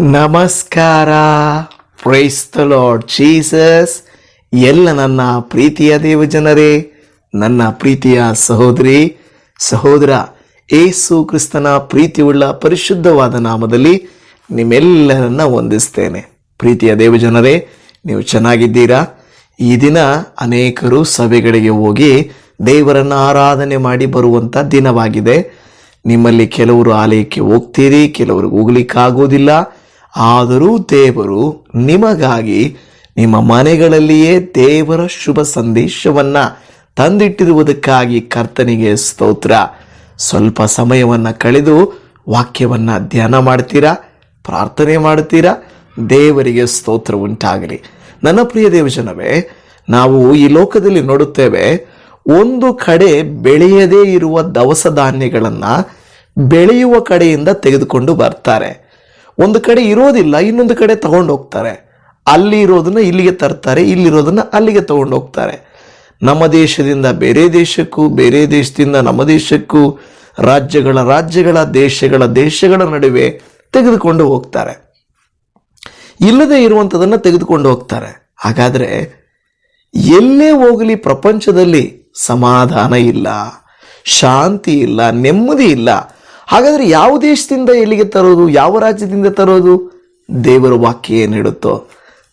ನಮಸ್ಕಾರ. ಪ್ರೈಸ್ತ lord Jesus ಎಲ್ಲ ನನ್ನ ಪ್ರೀತಿಯ ದೇವಜನರೇ ನನ್ನ ಪ್ರೀತಿಯ ಸಹೋದರಿ, ಸಹೋದರ ಏಸು ಕ್ರಿಸ್ತನ ಪ್ರೀತಿಯುಳ್ಳ ಪರಿಶುದ್ಧವಾದ ನಾಮದಲ್ಲಿ ನಿಮ್ಮೆಲ್ಲರನ್ನ ವಂದಿಸ್ತೇನೆ. ಪ್ರೀತಿಯ ದೇವಜನರೇ ನೀವು ಚೆನ್ನಾಗಿದ್ದೀರಾ? ಈ ದಿನ ಅನೇಕರು ಸಭೆಗಳಿಗೆ ಹೋಗಿ ದೇವರನ್ನ ಆರಾಧನೆ ಮಾಡಿ ಬರುವಂತ ದಿನವಾಗಿದೆ. ನಿಮ್ಮಲ್ಲಿ ಕೆಲವರು ಆಲಯಕ್ಕೆ ಹೋಗ್ತೀರಿ, ಕೆಲವರು ಹೋಗ್ಲಿಕ್ಕಾಗೋದಿಲ್ಲ. ಆದರೂ ದೇವರು ನಿಮಗಾಗಿ ನಿಮ್ಮ ಮನೆಗಳಲ್ಲಿಯೇ ದೇವರ ಶುಭ ಸಂದೇಶವನ್ನ ತಂದಿಟ್ಟಿರುವುದಕ್ಕಾಗಿ ಕರ್ತನಿಗೆ ಸ್ತೋತ್ರ. ಸ್ವಲ್ಪ ಸಮಯವನ್ನ ಕಳೆದು ವಾಕ್ಯವನ್ನ ಧ್ಯಾನ ಮಾಡ್ತೀರಾ? ಪ್ರಾರ್ಥನೆ ಮಾಡ್ತೀರಾ? ದೇವರಿಗೆ ಸ್ತೋತ್ರ ಉಂಟಾಗಲಿ. ನನ್ನ ಪ್ರಿಯ ದೇವಜನವೇ, ನಾವು ಈ ಲೋಕದಲ್ಲಿ ನೋಡುತ್ತೇವೆ, ಒಂದು ಕಡೆ ಬೆಳೆಯದೇ ಇರುವ ದವಸ ಧಾನ್ಯಗಳನ್ನ ಬೆಳೆಯುವ ಕಡೆಯಿಂದ ತೆಗೆದುಕೊಂಡು ಬರ್ತಾರೆ. ಒಂದು ಕಡೆ ಇರೋದಿಲ್ಲ, ಇನ್ನೊಂದು ಕಡೆ ತಗೊಂಡು ಹೋಗ್ತಾರೆ. ಅಲ್ಲಿ ಇರೋದನ್ನ ಇಲ್ಲಿಗೆ ತರ್ತಾರೆ ಇಲ್ಲಿರೋದನ್ನ ಅಲ್ಲಿಗೆ ತಗೊಂಡು ಹೋಗ್ತಾರೆ. ನಮ್ಮ ದೇಶದಿಂದ ಬೇರೆ ದೇಶಕ್ಕೂ, ಬೇರೆ ದೇಶದಿಂದ ನಮ್ಮ ದೇಶಕ್ಕೂ, ರಾಜ್ಯಗಳ ರಾಜ್ಯಗಳ ದೇಶಗಳ ದೇಶಗಳ ನಡುವೆ ತೆಗೆದುಕೊಂಡು ಹೋಗ್ತಾರೆ. ಇಲ್ಲದೆ ಇರುವಂಥದ್ದನ್ನು ತೆಗೆದುಕೊಂಡು ಹೋಗ್ತಾರೆ. ಹಾಗಾದ್ರೆ ಎಲ್ಲೇ ಹೋಗಲಿ ಪ್ರಪಂಚದಲ್ಲಿ ಸಮಾಧಾನ ಇಲ್ಲ, ಶಾಂತಿ ಇಲ್ಲ, ನೆಮ್ಮದಿ ಇಲ್ಲ ಹಾಗಾದ್ರೆ ಯಾವ ದೇಶದಿಂದ ಎಲ್ಲಿಗೆ ತರೋದು, ಯಾವ ರಾಜ್ಯದಿಂದ ತರೋದು? ದೇವರ ವಾಕ್ಯ ಏನಿಡುತ್ತೋ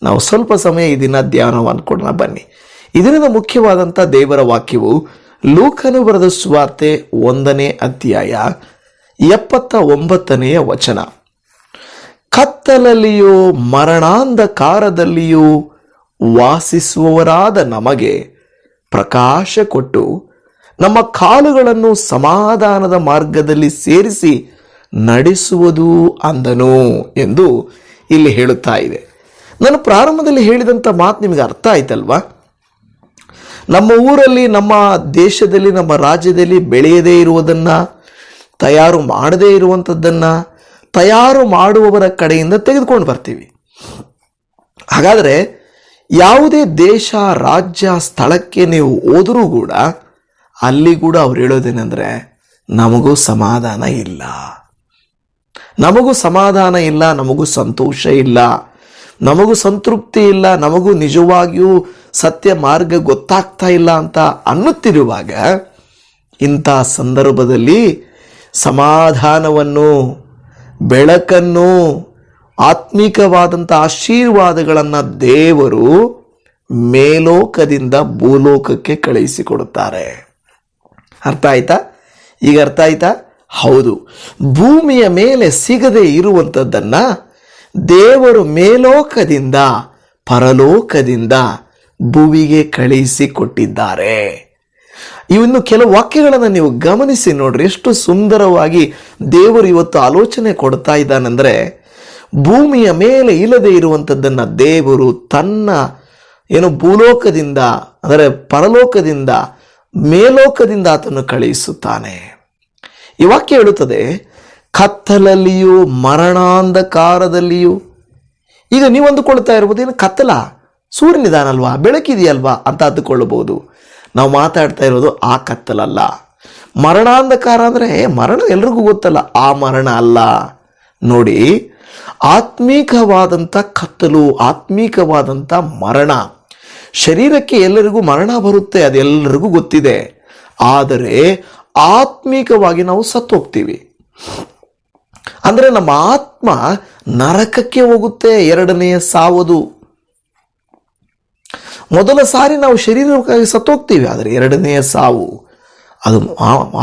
ನಾವು ಸ್ವಲ್ಪ ಸಮಯ ಈ ದಿನ ಧ್ಯಾನ ಅನ್ಕೊಳ್ಳೋಣ ಬನ್ನಿ. ಇದರಿಂದ ಮುಖ್ಯವಾದಂಥ ದೇವರ ವಾಕ್ಯವು ಲೂಕನು ಬರೆದ ಸ್ವಾರ್ತೆ ಒಂದನೇ ಅಧ್ಯಾಯ ಎಪ್ಪತ್ತ ಒಂಬತ್ತನೆಯ ವಚನ. ಕತ್ತಲಲ್ಲಿಯೋ, ಮರಣಾಂಧಕಾರದಲ್ಲಿಯೂ ವಾಸಿಸುವವರಾದ ನಮಗೆ ಪ್ರಕಾಶ ಕೊಟ್ಟು ನಮ್ಮ ಕಾಲುಗಳನ್ನು ಸಮಾಧಾನದ ಮಾರ್ಗದಲ್ಲಿ ಸೇರಿಸಿ ನಡೆಸುವುದು ಅಂದನು ಎಂದು ಇಲ್ಲಿ ಹೇಳುತ್ತಾ ಇದೆ. ನಾನು ಪ್ರಾರಂಭದಲ್ಲಿ ಹೇಳಿದಂಥ ಮಾತು ನಿಮಗೆ ಅರ್ಥ ಆಯ್ತಲ್ವಾ? ನಮ್ಮ ಊರಲ್ಲಿ, ನಮ್ಮ ದೇಶದಲ್ಲಿ, ನಮ್ಮ ರಾಜ್ಯದಲ್ಲಿ ಬೆಳೆಯದೇ ಇರುವುದನ್ನು, ತಯಾರು ಮಾಡದೇ ಇರುವಂಥದ್ದನ್ನು ತಯಾರು ಮಾಡುವವರ ಕಡೆಯಿಂದ ತೆಗೆದುಕೊಂಡು ಬರ್ತೀವಿ. ಹಾಗಾದರೆ ಯಾವುದೇ ದೇಶ, ರಾಜ್ಯ, ಸ್ಥಳಕ್ಕೆ ನೀವು ಹೋದರೂ ಕೂಡ ಅಲ್ಲಿ ಕೂಡ ಅವ್ರು ಹೇಳೋದೇನೆಂದರೆ, ನಮಗೂ ಸಮಾಧಾನ ಇಲ್ಲ. ನಮಗೂ ಸಮಾಧಾನ ಇಲ್ಲ, ನಮಗೂ ಸಂತೋಷ ಇಲ್ಲ. ನಮಗೂ ಸಂತೃಪ್ತಿ ಇಲ್ಲ, ನಮಗೂ ನಿಜವಾಗಿಯೂ ಸತ್ಯ ಮಾರ್ಗ ಗೊತ್ತಾಗ್ತಾ ಇಲ್ಲ ಅಂತ ಅನ್ನುತ್ತಿರುವಾಗ, ಇಂಥ ಸಂದರ್ಭದಲ್ಲಿ ಸಮಾಧಾನವನ್ನು, ಬೆಳಕನ್ನು, ಆತ್ಮಿಕವಾದಂಥ ಆಶೀರ್ವಾದಗಳನ್ನು ದೇವರು ಮೇಲೋಕದಿಂದ ಭೂಲೋಕಕ್ಕೆ ಕಳುಹಿಸಿಕೊಡುತ್ತಾರೆ. ಅರ್ಥ ಆಯ್ತಾ? ಈಗ ಅರ್ಥ ಆಯ್ತಾ? ಹೌದು. ಭೂಮಿಯ ಮೇಲೆ ಸಿಗದೆ ಇರುವಂಥದ್ದನ್ನ ದೇವರು ಮೇಲೋಕದಿಂದ, ಪರಲೋಕದಿಂದ ಭುವಿಗೆ ಕಳುಹಿಸಿಕೊಟ್ಟಿದ್ದಾರೆ. ಇವನ್ನು ಕೆಲವು ವಾಕ್ಯಗಳನ್ನು ನೀವು ಗಮನಿಸಿ ನೋಡ್ರಿ. ಎಷ್ಟು ಸುಂದರವಾಗಿ ದೇವರು ಇವತ್ತು ಆಲೋಚನೆ ಕೊಡ್ತಾ ಇದ್ದಾನೆಂದ್ರೆ, ಭೂಮಿಯ ಮೇಲೆ ಇಲ್ಲದೆ ಇರುವಂಥದ್ದನ್ನು ದೇವರು ತನ್ನ, ಏನು ಭೂಲೋಕದಿಂದ, ಅಂದರೆ ಪರಲೋಕದಿಂದ ಮೇಲೋಕದಿಂದ ಆತನು ಕಳುಹಿಸುತ್ತಾನೆ. ಈ ವಾಕ್ಯ ಹೇಳುತ್ತದೆ, ಕತ್ತಲಲ್ಲಿಯೂ ಮರಣಾಂಧಕಾರದಲ್ಲಿಯೂ. ಈಗ ನೀವು ಅಂದುಕೊಳ್ತಾ ಇರ್ಬೋದು ಏನು ಕತ್ತಲ ಸೂರ್ಯನಿದಾನಲ್ವಾ ಬೆಳಕಿದೆಯಲ್ವಾ ಅಂತ ಅಂದುಕೊಳ್ಳಬಹುದು. ನಾವು ಮಾತಾಡ್ತಾ ಇರೋದು ಆ ಕತ್ತಲಲ್ಲ ಮರಣಾಂಧಕಾರ ಅಂದರೆ ಮರಣ ಎಲ್ರಿಗೂ ಗೊತ್ತಲ್ಲ, ಆ ಮರಣ ಅಲ್ಲ. ನೋಡಿ, ಆತ್ಮೀಕವಾದಂಥ ಕತ್ತಲು, ಆತ್ಮೀಕವಾದಂಥ ಮರಣ. ಶರೀರಕ್ಕೆ ಎಲ್ಲರಿಗೂ ಮರಣ ಬರುತ್ತೆ ಅದೆಲ್ಲರಿಗೂ ಗೊತ್ತಿದೆ. ಆದರೆ ಆತ್ಮೀಕವಾಗಿ ನಾವು ಸತ್ತು ಹೋಗ್ತೀವಿ. ಅಂದರೆ ನಮ್ಮ ಆತ್ಮ ನರಕಕ್ಕೆ ಹೋಗುತ್ತೆ, ಎರಡನೆಯ ಸಾವದು. ಮೊದಲ ಸಾರಿ ನಾವು ಶರೀರಕ್ಕಾಗಿ ಸತ್ತೋಗ್ತೀವಿ ಆದರೆ ಎರಡನೆಯ ಸಾವು, ಅದು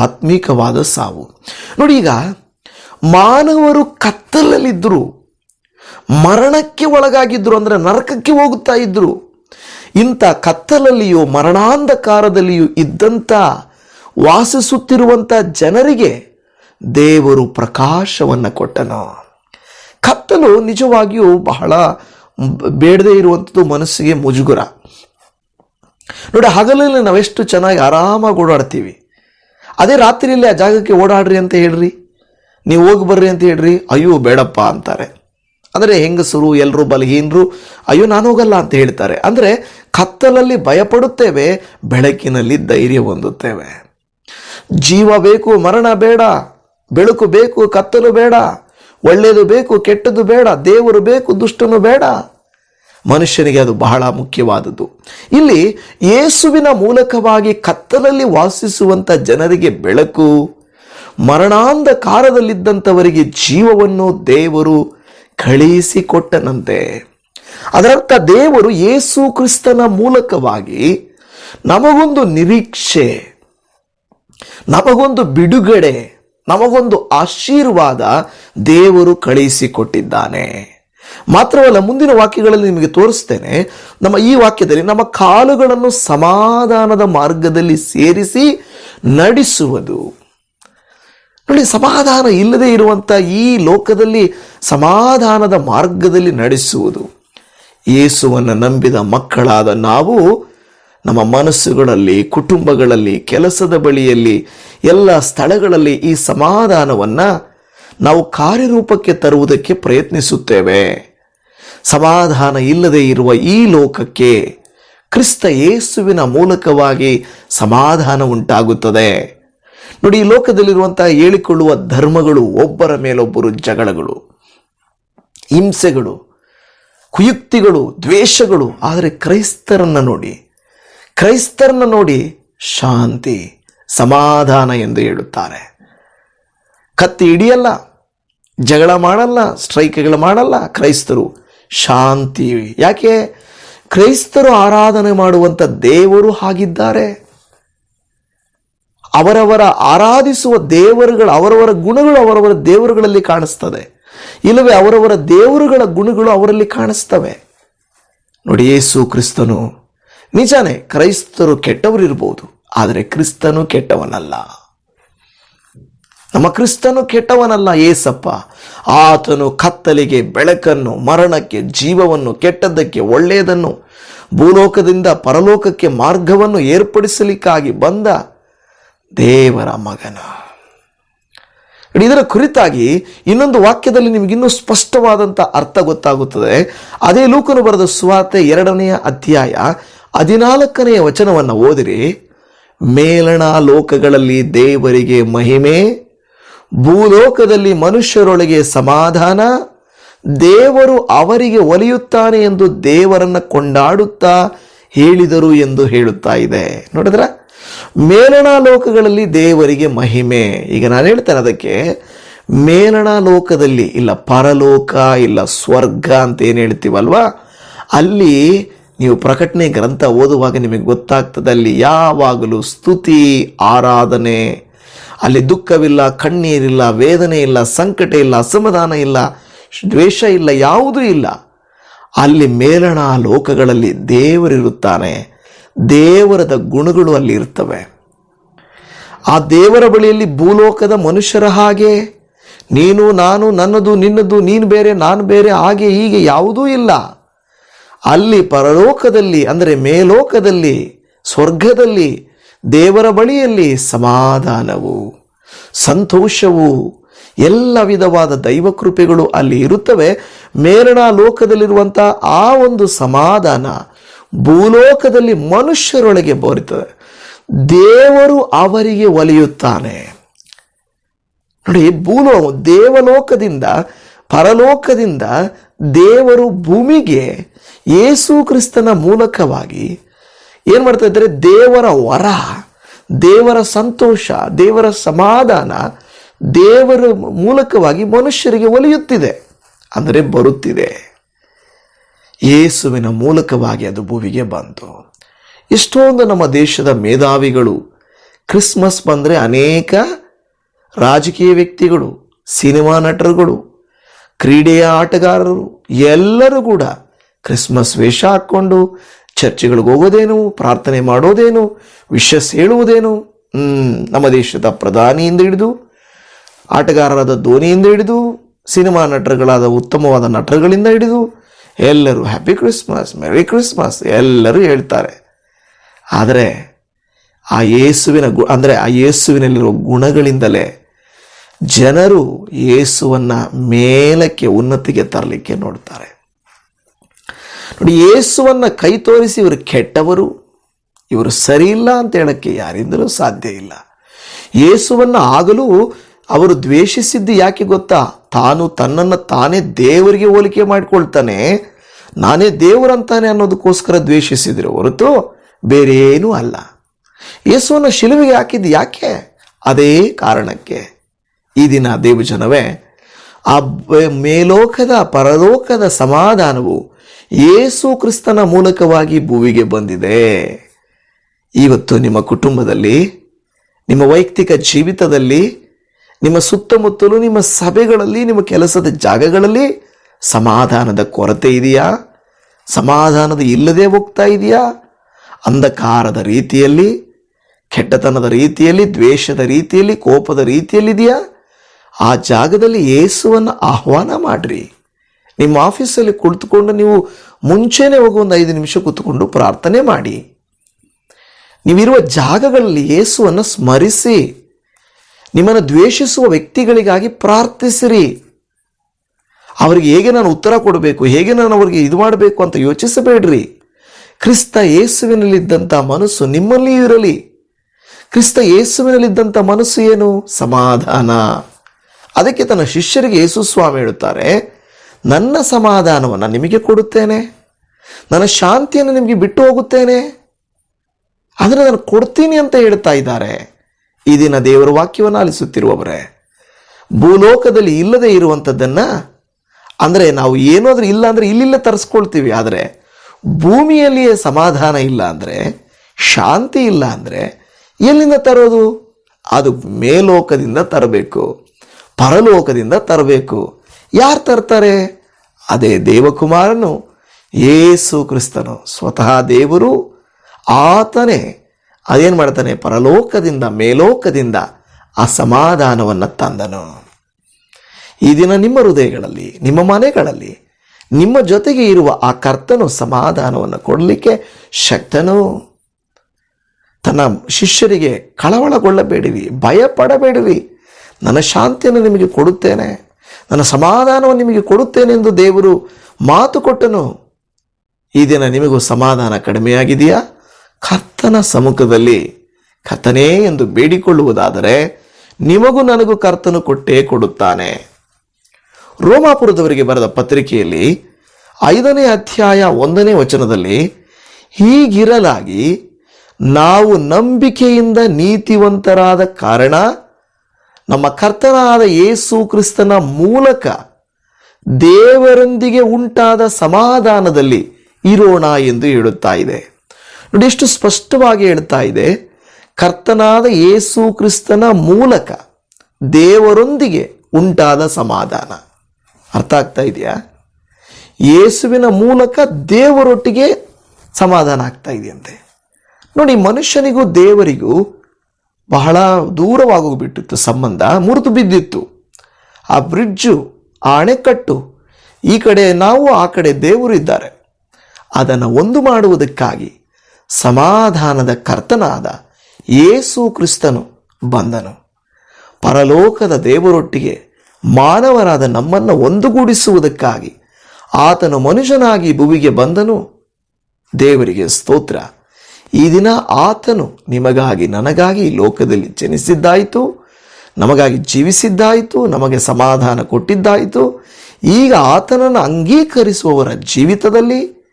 ಆತ್ಮೀಕವಾದ ಸಾವು. ನೋಡಿ ಈಗ, ಮಾನವರು ಕತ್ತಲಲ್ಲಿದ್ದರು ಮರಣಕ್ಕೆ ಒಳಗಾಗಿದ್ದರು ಅಂದರೆ ನರಕಕ್ಕೆ ಹೋಗುತ್ತಾ ಇದ್ರು. ಇಂಥ ಕತ್ತಲಲ್ಲಿಯೂ, ಮರಣಾಂಧಕಾರದಲ್ಲಿಯೂ ಇದ್ದಂಥ, ವಾಸಿಸುತ್ತಿರುವಂಥ ಜನರಿಗೆ ದೇವರು ಪ್ರಕಾಶವನ್ನು ಕೊಟ್ಟನು. ಕತ್ತಲು ನಿಜವಾಗಿಯೂ ಬಹಳ ಬೇಡದೇ ಇರುವಂಥದ್ದು ಮನಸ್ಸಿಗೆ ಮುಜುಗುರ. ನೋಡಿ ಹಗಲಲ್ಲಿ ನಾವೆಷ್ಟು ಚೆನ್ನಾಗಿ ಆರಾಮಾಗಿ ಓಡಾಡ್ತೀವಿ. ಅದೇ ರಾತ್ರಿಯಲ್ಲಿ ಆ ಜಾಗಕ್ಕೆ ಓಡಾಡ್ರಿ ಅಂತ ಹೇಳ್ರಿ. ನೀವು ಹೋಗಿ ಬರ್ರಿ ಅಂತ ಹೇಳ್ರಿ. ಅಯ್ಯೋ, ಬೇಡಪ್ಪ ಅಂತಾರೆ. ಅಂದರೆ ಹೆಂಗಸರು, ಎಲ್ಲರೂ ಬಲಹೀನರು, ಅಯ್ಯೋ, ನಾನು ಹೋಗಲ್ಲ ಅಂತ ಹೇಳ್ತಾರೆ. ಅಂದರೆ ಕತ್ತಲಲ್ಲಿ ಭಯಪಡುತ್ತೇವೆ, ಬೆಳಕಿನಲ್ಲಿ ಧೈರ್ಯ ಹೊಂದುತ್ತೇವೆ. ಜೀವ ಬೇಕು, ಮರಣ ಬೇಡ, ಬೆಳಕು ಬೇಕು, ಕತ್ತಲು ಬೇಡ, ಒಳ್ಳೆಯದು ಬೇಕು ಕೆಟ್ಟದ್ದು ಬೇಡ, ದೇವರು ಬೇಕು, ದುಷ್ಟನು ಬೇಡ. ಮನುಷ್ಯನಿಗೆ ಅದು ಬಹಳ ಮುಖ್ಯವಾದದ್ದು. ಇಲ್ಲಿ ಯೇಸುವಿನ ಮೂಲಕವಾಗಿ ಕತ್ತಲಲ್ಲಿ ವಾಸಿಸುವಂಥ ಜನರಿಗೆ ಬೆಳಕು ಮರಣಾಂಧಕಾರದಲ್ಲಿದ್ದಂಥವರಿಗೆ ಜೀವವನ್ನು ದೇವರು ಕಳುಹಿಸಿಕೊಟ್ಟನಂತೆ. ಅದರರ್ಥ ದೇವರು ಯೇಸು ಕ್ರಿಸ್ತನ ಮೂಲಕವಾಗಿ ನಮಗೊಂದು ನಿರೀಕ್ಷೆ, ನಮಗೊಂದು ಬಿಡುಗಡೆ, ನಮಗೊಂದು ಆಶೀರ್ವಾದ ದೇವರು ಕಳುಹಿಸಿಕೊಟ್ಟಿದ್ದಾನೆ. ಮಾತ್ರವಲ್ಲ, ಮುಂದಿನ ವಾಕ್ಯಗಳಲ್ಲಿ ನಿಮಗೆ ತೋರಿಸ್ತೇನೆ, ನಮ್ಮ ಈ ವಾಕ್ಯದಲ್ಲಿ ನಮ್ಮ ಕಾಲುಗಳನ್ನು ಸಮಾಧಾನದ ಮಾರ್ಗದಲ್ಲಿ ಸೇರಿಸಿ ನಡೆಸುವುದು. ನೋಡಿ, ಸಮಾಧಾನ ಇಲ್ಲದೆ ಇರುವಂಥ ಈ ಲೋಕದಲ್ಲಿ ಸಮಾಧಾನದ ಮಾರ್ಗದಲ್ಲಿ ನಡೆಸುವುದು. ಯೇಸುವನ್ನು ನಂಬಿದ ಮಕ್ಕಳಾದ ನಾವು ನಮ್ಮ ಮನಸ್ಸುಗಳಲ್ಲಿ, ಕುಟುಂಬಗಳಲ್ಲಿ, ಕೆಲಸದ ಬಳಿಯಲ್ಲಿ, ಎಲ್ಲ ಸ್ಥಳಗಳಲ್ಲಿ ಈ ಸಮಾಧಾನವನ್ನು ನಾವು ಕಾರ್ಯರೂಪಕ್ಕೆ ತರುವುದಕ್ಕೆ ಪ್ರಯತ್ನಿಸುತ್ತೇವೆ. ಸಮಾಧಾನ ಇಲ್ಲದೆ ಇರುವ ಈ ಲೋಕಕ್ಕೆ ಕ್ರಿಸ್ತ ಯೇಸುವಿನ ಮೂಲಕವಾಗಿ ಸಮಾಧಾನ ಉಂಟಾಗುತ್ತದೆ. ನೋಡಿ, ಈ ಲೋಕದಲ್ಲಿರುವಂತಹ ಹೇಳಿಕೊಳ್ಳುವ ಧರ್ಮಗಳು ಒಬ್ಬರ ಮೇಲೊಬ್ಬರು ಜಗಳಗಳು, ಹಿಂಸೆಗಳು ಕುಯುಕ್ತಿಗಳು, ದ್ವೇಷಗಳು, ಆದರೆ ಕ್ರೈಸ್ತರನ್ನ ನೋಡಿ ಕ್ರೈಸ್ತರನ್ನ ನೋಡಿ ಶಾಂತಿ, ಸಮಾಧಾನ ಎಂದು ಹೇಳುತ್ತಾರೆ. ಕತ್ತಿ ಹಿಡಿಯಲ್ಲ, ಜಗಳ ಮಾಡಲ್ಲ, ಸ್ಟ್ರೈಕ್ಗಳು ಮಾಡಲ್ಲ, ಕ್ರೈಸ್ತರು ಶಾಂತಿ. ಯಾಕೆ? ಕ್ರೈಸ್ತರು ಆರಾಧನೆ ಮಾಡುವಂಥ ದೇವರು ಹಾಗಿದ್ದಾರೆ. ಅವರವರ ಆರಾಧಿಸುವ ದೇವರುಗಳು, ಅವರವರ ಗುಣಗಳು ಅವರವರ ದೇವರುಗಳಲ್ಲಿ ಕಾಣಿಸ್ತದೆ. ಇಲ್ಲವೇ ಅವರವರ ದೇವರುಗಳ ಗುಣಗಳು ಅವರಲ್ಲಿ ಕಾಣಿಸ್ತವೆ. ನೋಡಿ ಯೇಸು ಕ್ರಿಸ್ತನು. ನಿಜಾನೇ ಕ್ರೈಸ್ತರು ಕೆಟ್ಟವರಿರ್ಬೋದು, ಆದರೆ ಕ್ರಿಸ್ತನು ಕೆಟ್ಟವನಲ್ಲ. ನಮ್ಮ ಕ್ರಿಸ್ತನು ಕೆಟ್ಟವನಲ್ಲ ಏಸಪ್ಪ. ಆತನು ಕತ್ತಲಿಗೆ, ಬೆಳಕನ್ನು, ಮರಣಕ್ಕೆ, ಜೀವವನ್ನು, ಕೆಟ್ಟದ್ದಕ್ಕೆ, ಒಳ್ಳೆಯದನ್ನು, ಭೂಲೋಕದಿಂದ ಪರಲೋಕಕ್ಕೆ ಮಾರ್ಗವನ್ನು ಏರ್ಪಡಿಸಲಿಕ್ಕಾಗಿ ಬಂದ ದೇವರ ಮಗನ. ಇದರ ಕುರಿತಾಗಿ ಇನ್ನೊಂದು ವಾಕ್ಯದಲ್ಲಿ ನಿಮಗೆ ಇನ್ನೂ ಸ್ಪಷ್ಟವಾದಂಥ ಅರ್ಥ ಗೊತ್ತಾಗುತ್ತದೆ. ಅದೇ ಲೂಕನು ಬರೆದ ಸುವಾರ್ತೆ ಎರಡನೆಯ ಅಧ್ಯಾಯ ಹದಿನಾಲ್ಕನೆಯ ವಚನವನ್ನು ಓದಿರಿ. ಮೇಲಣ ಲೋಕಗಳಲ್ಲಿ ದೇವರಿಗೆ ಮಹಿಮೆ, ಭೂಲೋಕದಲ್ಲಿ ಮನುಷ್ಯರೊಳಗೆ ಸಮಾಧಾನ, ದೇವರು ಅವರಿಗೆ ಒಲಿಯುತ್ತಾನೆ ಎಂದು ದೇವರನ್ನು ಕೊಂಡಾಡುತ್ತಾ ಹೇಳಿದರು ಎಂದು ಹೇಳುತ್ತಾ ಇದೆ. ನೋಡಿದ್ರ? ಮೇಲಣ ಲೋಕಗಳಲ್ಲಿ ದೇವರಿಗೆ ಮಹಿಮೆ. ಈಗ ನಾನು ಹೇಳ್ತೇನೆ ಅದಕ್ಕೆ, ಮೇಲಣ ಲೋಕದಲ್ಲಿ ಇಲ್ಲ ಪರಲೋಕ, ಇಲ್ಲ ಸ್ವರ್ಗ ಅಂತ ಏನು ಹೇಳ್ತೀವಲ್ವಾ? ಅಲ್ಲಿ ನೀವು ಪ್ರಕಟಣೆ ಗ್ರಂಥ ಓದುವಾಗ ನಿಮಗೆ ಗೊತ್ತಾಗ್ತದೆ ಅಲ್ಲಿ ಯಾವಾಗಲೂ ಸ್ತುತಿ, ಆರಾಧನೆ. ಅಲ್ಲಿ ದುಃಖವಿಲ್ಲ, ಕಣ್ಣೀರಿಲ್ಲ, ವೇದನೆ ಇಲ್ಲ, ಸಂಕಟ ಇಲ್ಲ, ಅಸಮಾಧಾನ ಇಲ್ಲ, ದ್ವೇಷ ಇಲ್ಲ, ಯಾವುದೂ ಇಲ್ಲ. ಅಲ್ಲಿ ಮೇಲಣ ಲೋಕಗಳಲ್ಲಿ ದೇವರಿರುತ್ತಾನೆ. ದೇವರದ ಗುಣಗಳು ಅಲ್ಲಿ ಇರ್ತವೆ. ಆ ದೇವರ ಬಳಿಯಲ್ಲಿ ಭೂಲೋಕದ ಮನುಷ್ಯರ ಹಾಗೆ, ನೀನು, ನಾನು, ನನ್ನದು, ನಿನ್ನದು, ನೀನು ಬೇರೆ, ನಾನು ಬೇರೆ, ಹಾಗೆ, ಹೀಗೆ ಯಾವುದೂ ಇಲ್ಲ. ಅಲ್ಲಿ ಪರಲೋಕದಲ್ಲಿ, ಅಂದರೆ ಮೇಲೋಕದಲ್ಲಿ, ಸ್ವರ್ಗದಲ್ಲಿ, ದೇವರ ಬಳಿಯಲ್ಲಿ ಸಮಾಧಾನವು, ಸಂತೋಷವು, ಎಲ್ಲ ವಿಧವಾದ ದೈವ ಕೃಪೆಗಳು ಅಲ್ಲಿ ಇರುತ್ತವೆ. ಮೇಲಣ ಲೋಕದಲ್ಲಿರುವಂಥ ಆ ಒಂದು ಸಮಾಧಾನ ಭೂಲೋಕದಲ್ಲಿ ಮನುಷ್ಯರೊಳಗೆ ಬರುತ್ತದೆ. ದೇವರು ಅವರಿಗೆ ಒಲಿಯುತ್ತಾನೆ. ನೋಡಿ, ಭೂಲೋ, ದೇವಲೋಕದಿಂದ, ಪರಲೋಕದಿಂದ ದೇವರು ಭೂಮಿಗೆ ಯೇಸು ಕ್ರಿಸ್ತನ ಮೂಲಕವಾಗಿ ಏನು ಮಾಡ್ತಾ ಇದ್ದಾರೆ? ದೇವರ ವರ, ದೇವರ ಸಂತೋಷ, ದೇವರ ಸಮಾಧಾನ ದೇವರ ಮೂಲಕವಾಗಿ ಮನುಷ್ಯರಿಗೆ ಒಲಿಯುತ್ತಿದೆ. ಅಂದರೆ ಬರುತ್ತಿದೆ. ಯೇಸುವಿನ ಮೂಲಕವಾಗಿ ಅದು ಭೂಮಿಗೆ ಬಂತು. ಎಷ್ಟೊಂದು ನಮ್ಮ ದೇಶದ ಮೇಧಾವಿಗಳು ಕ್ರಿಸ್ಮಸ್ ಬಂದರೆ ಅನೇಕ ರಾಜಕೀಯ ವ್ಯಕ್ತಿಗಳು, ಸಿನಿಮಾ ನಟರುಗಳು, ಕ್ರೀಡೆಯ ಆಟಗಾರರು ಎಲ್ಲರೂ ಕೂಡ ಕ್ರಿಸ್ಮಸ್ ವೇಷ ಹಾಕ್ಕೊಂಡು ಚರ್ಚೆಗಳಿಗೆ ಹೋಗೋದೇನು, ಪ್ರಾರ್ಥನೆ ಮಾಡೋದೇನು ವಿಶಸ್ ಹೇಳುವುದೇನು ನಮ್ಮ ದೇಶದ ಪ್ರಧಾನಿಯಿಂದ ಹಿಡಿದು, ಆಟಗಾರರಾದ ಧೋನಿಯಿಂದ ಹಿಡಿದು, ಸಿನಿಮಾ ನಟರುಗಳಾದ ಉತ್ತಮವಾದ ನಟರುಗಳಿಂದ ಹಿಡಿದು ಎಲ್ಲರೂ ಹ್ಯಾಪಿ ಕ್ರಿಸ್ಮಸ್ ಮೆರಿ ಕ್ರಿಸ್ಮಸ್ ಎಲ್ಲರೂ ಹೇಳ್ತಾರೆ. ಆದರೆ ಆ ಯೇಸುವಿನ ಗು, ಅಂದರೆ ಆ ಯೇಸುವಿನಲ್ಲಿರುವ ಗುಣಗಳಿಂದಲೇ ಜನರು ಯೇಸುವನ್ನ ಮೇಲಕ್ಕೆ, ಉನ್ನತಿಗೆ ತರಲಿಕ್ಕೆ ನೋಡ್ತಾರೆ. ನೋಡಿ, ಯೇಸುವನ್ನ ಕೈ ತೋರಿಸಿ ಇವರು ಕೆಟ್ಟವರು, ಇವರು ಸರಿ ಇಲ್ಲ ಅಂತ ಹೇಳೋಕ್ಕೆ ಯಾರಿಂದಲೂ ಸಾಧ್ಯ ಇಲ್ಲ. ಯೇಸುವನ್ನ ಆಗಲೂ ಅವರು ದ್ವೇಷಿಸಿದ್ದು ಯಾಕೆ ಗೊತ್ತಾ? ತಾನು ತನ್ನನ್ನು ತಾನೇ ದೇವರಿಗೆ ಹೋಲಿಕೆ ಮಾಡಿಕೊಳ್ತಾನೆ, ನಾನೇ ದೇವರಂತಾನೆ ಅನ್ನೋದಕ್ಕೋಸ್ಕರ ದ್ವೇಷಿಸಿದ್ರು ಹೊರತು ಬೇರೇನೂ ಅಲ್ಲ. ಯೇಸುವನ್ನ ಶಿಲುವಿಗೆ ಹಾಕಿದ್ದು ಯಾಕೆ? ಅದೇ ಕಾರಣಕ್ಕೆ. ಈ ದಿನ ದೇವಜನವೇ, ಆ ಮೇಲೋಕದ, ಪರಲೋಕದ ಸಮಾಧಾನವು ಯೇಸು ಕ್ರಿಸ್ತನ ಮೂಲಕವಾಗಿ ಭೂವಿಗೆ ಬಂದಿದೆ. ಇವತ್ತು ನಿಮ್ಮ ಕುಟುಂಬದಲ್ಲಿ, ನಿಮ್ಮ ವೈಯಕ್ತಿಕ ಜೀವಿತದಲ್ಲಿ ನಿಮ್ಮ ಸುತ್ತಮುತ್ತಲು, ನಿಮ್ಮ ಸಭೆಗಳಲ್ಲಿ, ನಿಮ್ಮ ಕೆಲಸದ ಜಾಗಗಳಲ್ಲಿ ಸಮಾಧಾನದ ಕೊರತೆ ಇದೆಯಾ? ಸಮಾಧಾನದ ಇಲ್ಲದೆ ಹೋಗ್ತಾ ಇದೆಯಾ? ಅಂಧಕಾರದ ರೀತಿಯಲ್ಲಿ, ಕೆಟ್ಟತನದ ರೀತಿಯಲ್ಲಿ, ದ್ವೇಷದ ರೀತಿಯಲ್ಲಿ, ಕೋಪದ ರೀತಿಯಲ್ಲಿದೆಯಾ ಆ ಜಾಗದಲ್ಲಿ ಯೇಸುವನ್ನು ಆಹ್ವಾನ ಮಾಡಿರಿ. ನಿಮ್ಮ ಆಫೀಸಲ್ಲಿ ಕುಳಿತುಕೊಂಡು ನೀವು ಮುಂಚೆನೇ ಹೋಗಿ ಒಂದು ಐದು ನಿಮಿಷ ಕೂತ್ಕೊಂಡು ಪ್ರಾರ್ಥನೆ ಮಾಡಿ. ನೀವಿರುವ ಜಾಗಗಳಲ್ಲಿ ಯೇಸುವನ್ನು ಸ್ಮರಿಸಿ. ನಿಮ್ಮನ್ನು ದ್ವೇಷಿಸುವ ವ್ಯಕ್ತಿಗಳಿಗಾಗಿ ಪ್ರಾರ್ಥಿಸಿರಿ. ಅವರಿಗೆ ಹೇಗೆ ನಾನು ಉತ್ತರ ಕೊಡಬೇಕು, ಹೇಗೆ ನಾನು ಅವರಿಗೆ ಇದು ಮಾಡಬೇಕು ಅಂತ ಯೋಚಿಸಬೇಡ್ರಿ. ಕ್ರಿಸ್ತ ಯೇಸುವಿನಲ್ಲಿದ್ದಂಥ ಮನಸ್ಸು ನಿಮ್ಮಲ್ಲಿಯೂ ಇರಲಿ. ಕ್ರಿಸ್ತ ಯೇಸುವಿನಲ್ಲಿದ್ದಂಥ ಮನಸ್ಸು ಏನು? ಸಮಾಧಾನ. ಅದಕ್ಕೆ ತನ್ನ ಶಿಷ್ಯರಿಗೆ ಯೇಸು ಸ್ವಾಮಿ ಹೇಳುತ್ತಾರೆ, ನನ್ನ ಸಮಾಧಾನವನ್ನು ನಿಮಗೆ ಕೊಡುತ್ತೇನೆ, ನನ್ನ ಶಾಂತಿಯನ್ನು ನಿಮಗೆ ಬಿಟ್ಟು ಹೋಗುತ್ತೇನೆ ಅದನ್ನು ನಾನು ಕೊಡ್ತೀನಿ ಅಂತ ಹೇಳ್ತಾ ಇದ್ದಾರೆ. ಈ ದಿನ ದೇವರ ವಾಕ್ಯವನ್ನು ಆಲಿಸುತ್ತಿರುವವರೇ, ಭೂಲೋಕದಲ್ಲಿ ಇಲ್ಲದೆ ಇರುವಂಥದ್ದನ್ನ ಅಂದರೆ ನಾವು ಏನಾದರೂ ಇಲ್ಲ ಅಂದರೆ ಇಲ್ಲಿಲ್ಲ ತರಿಸ್ಕೊಳ್ತೀವಿ. ಆದರೆ ಭೂಮಿಯಲ್ಲಿಯೇ ಸಮಾಧಾನ ಇಲ್ಲ ಅಂದರೆ, ಶಾಂತಿ ಇಲ್ಲ ಅಂದರೆ ಎಲ್ಲಿಂದ ತರೋದು? ಅದು ಮೇಲೋಕದಿಂದ ತರಬೇಕು, ಪರಲೋಕದಿಂದ ತರಬೇಕು. ಯಾರು ತರ್ತಾರೆ? ಅದೇ ದೇವಕುಮಾರನು ಏಸು ಕ್ರಿಸ್ತನು. ಸ್ವತಃ ದೇವರು ಆತನೇ. ಅದೇನು ಮಾಡ್ತಾನೆ? ಪರಲೋಕದಿಂದ, ಮೇಲೋಕದಿಂದ ಆ ಸಮಾಧಾನವನ್ನು ತಂದನು. ಈ ದಿನ ನಿಮ್ಮ ಹೃದಯಗಳಲ್ಲಿ, ನಿಮ್ಮ ಮನೆಗಳಲ್ಲಿ, ನಿಮ್ಮ ಜೊತೆಗೆ ಇರುವ ಆ ಕರ್ತನು ಸಮಾಧಾನವನ್ನು ಕೊಡಲಿಕ್ಕೆ ಶಕ್ತನು. ತನ್ನ ಶಿಷ್ಯರಿಗೆ ಕಳವಳಗೊಳ್ಳಬೇಡಿವಿ ಭಯಪಡಬೇಡಿವಿ ನನ್ನ ಶಾಂತಿಯನ್ನು ನಿಮಗೆ ಕೊಡುತ್ತೇನೆ. ನನ್ನ ಸಮಾಧಾನವನ್ನು ನಿಮಗೆ ಕೊಡುತ್ತೇನೆ ಎಂದು ದೇವರು ಮಾತು ಕೊಟ್ಟನು. ಈ ದಿನ ನಿಮಗೂ ಸಮಾಧಾನ ಕಡಿಮೆಯಾಗಿದೆಯಾ? ಕರ್ತನ ಸಮ್ಮುಖದಲ್ಲಿ ಕಥನೇ ಎಂದು ಬೇಡಿಕೊಳ್ಳುವುದಾದರೆ ನಿಮಗೂ ನನಗೂ ಕರ್ತನು ಕೊಟ್ಟೇ ಕೊಡುತ್ತಾನೆ. ರೋಮಾಪುರದವರಿಗೆ ಬರೆದ ಪತ್ರಿಕೆಯಲ್ಲಿ ಐದನೇ ಅಧ್ಯಾಯ ಒಂದನೇ ವಚನದಲ್ಲಿ ಹೀಗಿರಲಾಗಿ ನಾವು ನಂಬಿಕೆಯಿಂದ ನೀತಿವಂತರಾದ ಕಾರಣ ನಮ್ಮ ಕರ್ತನಾದ ಯೇಸು ಕ್ರಿಸ್ತನ ಮೂಲಕ ದೇವರೊಂದಿಗೆ ಉಂಟಾದ ಸಮಾಧಾನದಲ್ಲಿ ಇರೋಣ ಎಂದು ಹೇಳುತ್ತಾ ಇದೆ. ನೋಡಿ ಎಷ್ಟು ಸ್ಪಷ್ಟವಾಗಿ ಹೇಳ್ತಾ ಇದೆ. ಕರ್ತನಾದ ಯೇಸು ಕ್ರಿಸ್ತನ ಮೂಲಕ ದೇವರೊಂದಿಗೆ ಉಂಟಾದ ಸಮಾಧಾನ. ಅರ್ಥ ಆಗ್ತಾ ಇದೆಯಾ? ಯೇಸುವಿನ ಮೂಲಕ ದೇವರೊಟ್ಟಿಗೆ ಸಮಾಧಾನ ಆಗ್ತಾ ಇದೆಯಂತೆ. ನೋಡಿ ಮನುಷ್ಯನಿಗೂ ದೇವರಿಗೂ ಬಹಳ ದೂರವಾಗೋಗ್ಬಿಟ್ಟಿತ್ತು ಸಂಬಂಧ, ಮುರಿದು ಬಿದ್ದಿತ್ತು. ಆ ಬ್ರಿಡ್ಜು, ಆ ಅಣೆಕಟ್ಟು, ಈ ಕಡೆ ನಾವು, ಆ ಕಡೆ ದೇವರು ಇದ್ದಾರೆ. ಅದನ್ನು ಒಂದು ಮಾಡುವುದಕ್ಕಾಗಿ ಸಮಾಧಾನದ ಕರ್ತನಾದ ಯೇಸು ಕ್ರಿಸ್ತನು ಬಂದನು. ಪರಲೋಕದ ದೇವರೊಟ್ಟಿಗೆ ಮಾನವರಾದ ನಮ್ಮನ್ನು ಒಂದುಗೂಡಿಸುವುದಕ್ಕಾಗಿ ಆತನು ಮನುಷ್ಯನಾಗಿ ಭುವಿಗೆ ಬಂದನು. ದೇವರಿಗೆ ಸ್ತೋತ್ರ. ಈ ದಿನ ಆತನು ನಿಮಗಾಗಿ ನನಗಾಗಿ ಲೋಕದಲ್ಲಿ ಜನಿಸಿದ್ದಾಯಿತು, ನಮಗಾಗಿ ಜೀವಿಸಿದ್ದಾಯಿತು, ನಮಗೆ ಸಮಾಧಾನ ಕೊಟ್ಟಿದ್ದಾಯಿತು. ಈಗ ಆತನನ್ನು ಅಂಗೀಕರಿಸುವವರ ಜೀವಿತದಲ್ಲಿ,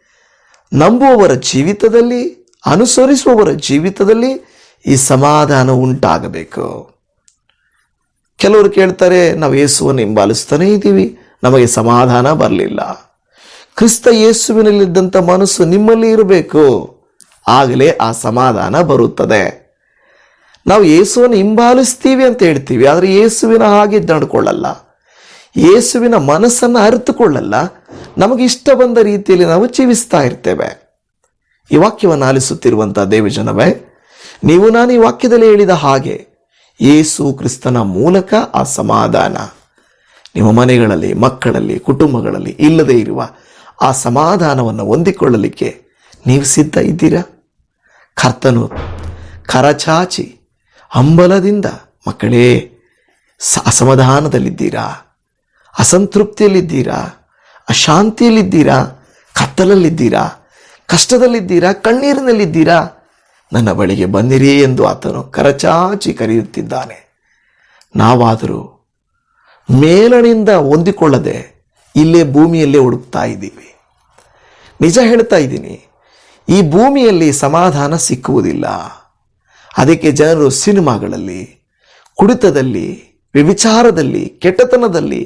ನಂಬುವವರ ಜೀವಿತದಲ್ಲಿ ಅನುಸರಿಸುವವರ ಜೀವಿತದಲ್ಲಿ ಈ ಸಮಾಧಾನ ಉಂಟಾಗಬೇಕು. ಕೆಲವರು ಕೇಳ್ತಾರೆ, ನಾವು ಯೇಸುವನ್ನು ಹಿಂಬಾಲಿಸ್ತಾನೇ ಇದ್ದೀವಿ, ನಮಗೆ ಸಮಾಧಾನ ಬರಲಿಲ್ಲ. ಕ್ರಿಸ್ತ ಯೇಸುವಿನಲ್ಲಿದ್ದಂಥ ಮನಸ್ಸು ನಿಮ್ಮಲ್ಲಿ ಇರಬೇಕು, ಆಗಲೇ ಆ ಸಮಾಧಾನ ಬರುತ್ತದೆ. ನಾವು ಯೇಸುವನ್ನು ಹಿಂಬಾಲಿಸ್ತೀವಿ ಅಂತ ಹೇಳ್ತೀವಿ, ಆದರೆ ಯೇಸುವಿನ ಹಾಗೆ ನಡ್ಕೊಳ್ಳಲ್ಲ. ಯೇಸುವಿನ ಮನಸ್ಸನ್ನು ಅರಿತುಕೊಳ್ಳಲ್ಲ ನಮಗೆ ಇಷ್ಟ ಬಂದ ರೀತಿಯಲ್ಲಿ ನಾವು ಜೀವಿಸ್ತಾ ಇರ್ತೇವೆ. ಈ ವಾಕ್ಯವನ್ನು ಆಲಿಸುತ್ತಿರುವಂಥ ದೇವಜನವೇ, ನೀವು ನಾನು ಈ ವಾಕ್ಯದಲ್ಲಿ ಹೇಳಿದ ಹಾಗೆ ಯೇಸು ಕ್ರಿಸ್ತನ ಮೂಲಕ ಆ ಸಮಾಧಾನ ನಿಮ್ಮ ಮನೆಗಳಲ್ಲಿ, ಮಕ್ಕಳಲ್ಲಿ, ಕುಟುಂಬಗಳಲ್ಲಿ ಇಲ್ಲದೇ ಇರುವ ಆ ಸಮಾಧಾನವನ್ನು ಹೊಂದಿಕೊಳ್ಳಲಿಕ್ಕೆ ನೀವು ಸಿದ್ಧ ಇದ್ದೀರಾ? ಕರ್ತನು ಕರಚಾಚಿ ಹಂಬಲದಿಂದ, ಮಕ್ಕಳೇ ಅಸಮಾಧಾನದಲ್ಲಿದ್ದೀರಾ? ಅಸಂತೃಪ್ತಿಯಲ್ಲಿದ್ದೀರಾ? ಅಶಾಂತಿಯಲ್ಲಿದ್ದೀರಾ? ಕತ್ತಲಲ್ಲಿದ್ದೀರಾ? ಕಷ್ಟದಲ್ಲಿದ್ದೀರಾ? ಕಣ್ಣೀರಿನಲ್ಲಿದ್ದೀರಾ? ನನ್ನ ಬಳಿಗೆ ಬಂದಿರಿ ಎಂದು ಆತನು ಕರಚಾಚಿ ಕರೆಯುತ್ತಿದ್ದಾನೆ. ನಾವಾದರೂ ಮೇಲಣಿಂದ ಹೊಂದಿಕೊಳ್ಳದೆ ಇಲ್ಲೇ ಭೂಮಿಯಲ್ಲೇ ಹುಡುಕ್ತಾ ಇದ್ದೀವಿ. ನಿಜ ಹೇಳ್ತಾ ಇದ್ದೀನಿ, ಈ ಭೂಮಿಯಲ್ಲಿ ಸಮಾಧಾನ ಸಿಕ್ಕುವುದಿಲ್ಲ. ಅದಕ್ಕೆ ಜನರು ಸಿನಿಮಾಗಳಲ್ಲಿ, ಕುಡಿತದಲ್ಲಿ, ವ್ಯಭಿಚಾರದಲ್ಲಿ, ಕೆಟ್ಟತನದಲ್ಲಿ,